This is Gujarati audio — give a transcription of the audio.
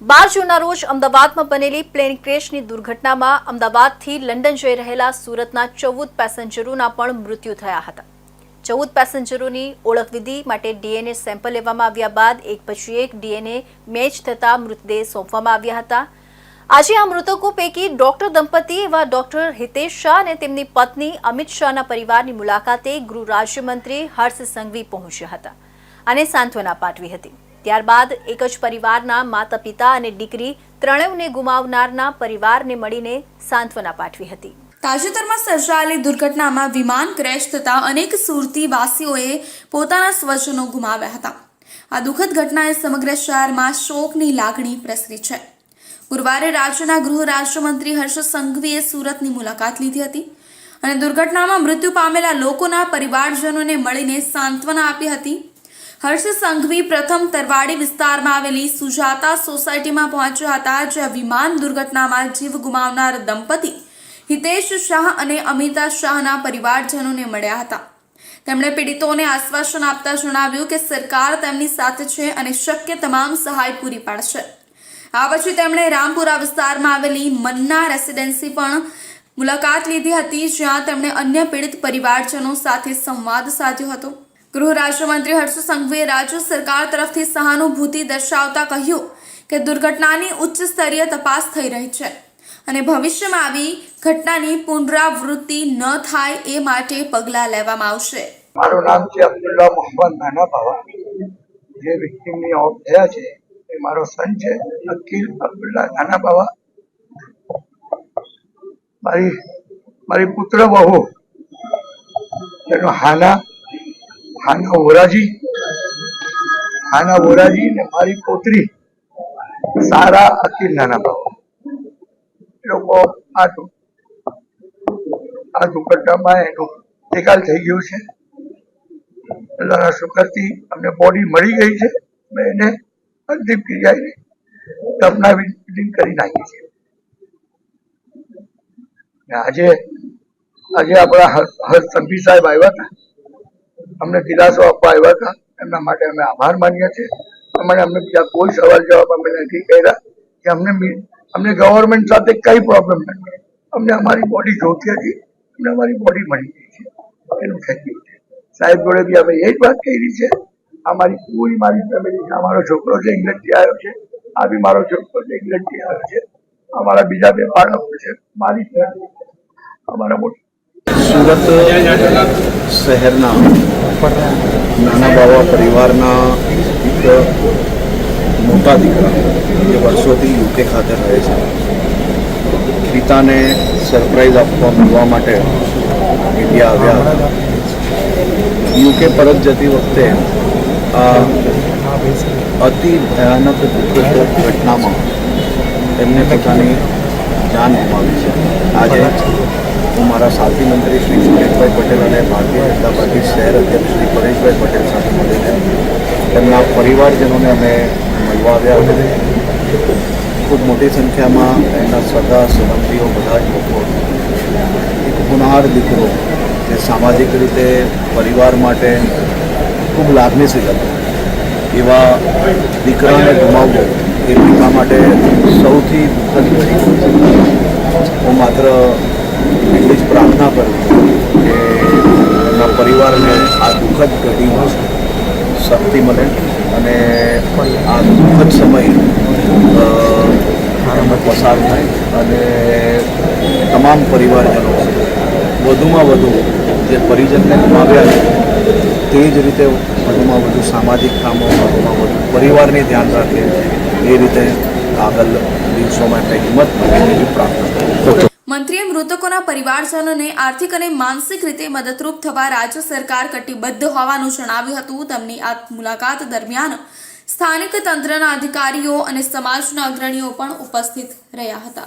બાર જૂનના રોજ અમદાવાદમાં બનેલી પ્લેન ક્રેશની દુર્ઘટનામાં અમદાવાદથી લંડન જઈ રહેલા સુરતના ચૌદ પેસેન્જરોના પણ મૃત્યુ થયા હતા. ચૌદ પેસેન્જરોની ઓળખવિધિ માટે ડીએનએ સેમ્પલ લેવામાં આવ્યા બાદ એક પછી એક ડીએનએ મેચ થતા મૃતદેહ સોંપવામાં આવ્યા હતા. આજે આ મૃતકો પૈકી ડોક્ટર દંપતી એવા ડોક્ટર હિતેશ શાહ અને તેમની પત્ની અમિત શાહના પરિવારની મુલાકાતે ગૃહ રાજ્યમંત્રી હર્ષ સંઘવી પહોંચ્યા હતા અને સાંત્વના પાઠવી હતી. ત્યારબાદ એક જ પરિવારના માતા પિતા અને દીકરી ત્રણેયને ગુમાવનારના પરિવારને મળીને સાંત્વના પાઠવી હતી. તાજેતરમાં સર્જાયેલી દુર્ઘટનામાં વિમાન ક્રેશ થતા અનેક સુરતીવાસીઓએ પોતાના સ્વજનો ગુમાવ્યા હતા. આ દુઃખદ ઘટનાએ સમગ્ર શહેરમાં શોકની લાગણી પ્રસરી છે. ગુરુવારે રાજ્યના ગૃહ રાજ્યમંત્રી હર્ષ સંઘવીએ સુરતની મુલાકાત લીધી હતી અને દુર્ઘટનામાં મૃત્યુ પામેલા લોકોના પરિવારજનોને મળીને સાંત્વના આપી હતી. હર્ષ સંઘવી પ્રથમ તરવાડી વિસ્તારમાં આવેલી સુજાતા સોસાયટીમાં પહોંચ્યા હતા, જ્યાં વિમાન દુર્ઘટનામાં જીવ ગુમાવનાર દંપતી હિતેશ શાહ અને અમિતા શાહના પરિવારજનોને મળ્યા હતા. તેમણે પીડિતોને આશ્વાસન આપતા જણાવ્યું કે સરકાર તેમની સાથે છે અને શક્ય તમામ સહાય પૂરી પાડશે. આ પછી તેમણે રામપુરા વિસ્તારમાં આવેલી મન્ના રેસિડેન્સી પણ મુલાકાત લીધી હતી, જ્યાં તેમણે અન્ય પીડિત પરિવારજનો સાથે સંવાદ સાધ્યો હતો. ગૃહ રાજ્યમંત્રી હર્ષ સંઘવીએ રાજ્ય સરકાર તરફથી સહાનુભૂતિ દર્શાવતા કહ્યું કે દુર્ઘટનાની ઉચ્ચ સ્તરીય તપાસ થઈ રહી છે અને ભવિષ્યમાં આવી ઘટનાની પુનરાવૃત્તિ ન થાય એ માટે પગલાં લેવામાં આવશે. મારું નામ છે અબ્દુલ્લા મોહમ્મદ નાના બાવા. જે વિક્ટિમની ઓફ થયા છે એ મારો સન છે અકીલ અબ્દુલ્લા નાના બાવા. મારી મારી પુત્ર બહુ. એનો હાના હાના વોરાજી, આના વોરાજી ને મારી પોતરી, સારા અકીલ નાના બાબા લોકો આ આ દુર્ઘટનામાં એનું નિકાલ થઈ ગયું છે. અલ્લાહના શુકરથી અમને બોડી મળી ગઈ છે. મેં એને અંતિમ ક્રિયાની દફનાવી કરી નાખી છે. આજે આજે આપણા હર સંભી સાહેબ આવ્યા હતા. અમને દિલાસો આપવા આવ્યા હતા. એમના માટે અમે આભાર માનીએ છીએ. અમારે અમને બીજા કોઈ સવાલ જવાબ અમે નથી કર્યા કે અમને અમને ગવર્મેન્ટ સાથે કઈ પ્રોબ્લેમ નથી. અમને અમારી બોડી જોતી હતી. અમને અમારી બોડી મળી ગઈ છે. એનું થઈ ગયું છે સાહેબ જોડે બી અમે એ જ વાત કરી છે. અમારી પૂરી મારી ફેમિલી અમારો છોકરો છે ઇંગ્લેન્ડથી આવ્યો છે. આ બી મારો છોકરો છે ઇંગ્લેન્ડથી આવ્યો છે. અમારા બીજા બે બાળકો છે. મારી ફેમિલી અમારા મોટી સુરત શહેરના નાના બાવા પરિવારના એક મોટા દીકરા જે વર્ષોથી યુકે ખાતે રહે છે. પિતાને સરપ્રાઈઝ આપવા મળવા માટે ઇન્ડિયા આવ્યા હતા. યુકે પરત જતી વખતે આ અતિ ભયાનક દુઃખદ ઘટનામાં એમને પોતાની જાન ગુમાવી છે. આજે હું મારા સાથી મંત્રી શ્રી સુરેશભાઈ પટેલ અને ભારતીય જનતા પાર્ટી શહેર અધ્યક્ષ શ્રી પરેશભાઈ પટેલ સાથે મળીને તેમના પરિવારજનોને અમે મળવા આવ્યા હતા ખૂબ મોટી સંખ્યામાં એમના સગા, સંબંધીઓ બધા જ લોકો, એક ગુનાહાર દીકરો જે સામાજિક રીતે પરિવાર માટે ખૂબ લાગણીશીલ હતો એવા દીકરાને ગુમાવવો એ પિતા માટે સૌથી દુઃખદ ઘડી. હું માત્ર શક્તિ મળે અને આ દુઃખદ સમય પસાર થાય અને તમામ પરિવારજનો વધુમાં વધુ જે પરિજનને ગુમાવ્યા છે, તે જ રીતે વધુમાં વધુ સામાજિક કામો, વધુમાં વધુ પરિવારની ધ્યાન રાખે, એ રીતે આગળ દિવસોમાં હિંમત પ્રાપ્ત થાય મંત્રીએ મૃતકોના પરિવારજનોને આર્થિક અને માનસિક રીતે મદદરૂપ થવા રાજ્ય સરકાર કટિબદ્ધ હોવાનું જણાવ્યું હતું. તેમની આ મુલાકાત દરમિયાન સ્થાનિક તંત્રના અધિકારીઓ અને સમાજના અગ્રણીઓ પણ ઉપસ્થિત રહ્યા હતા.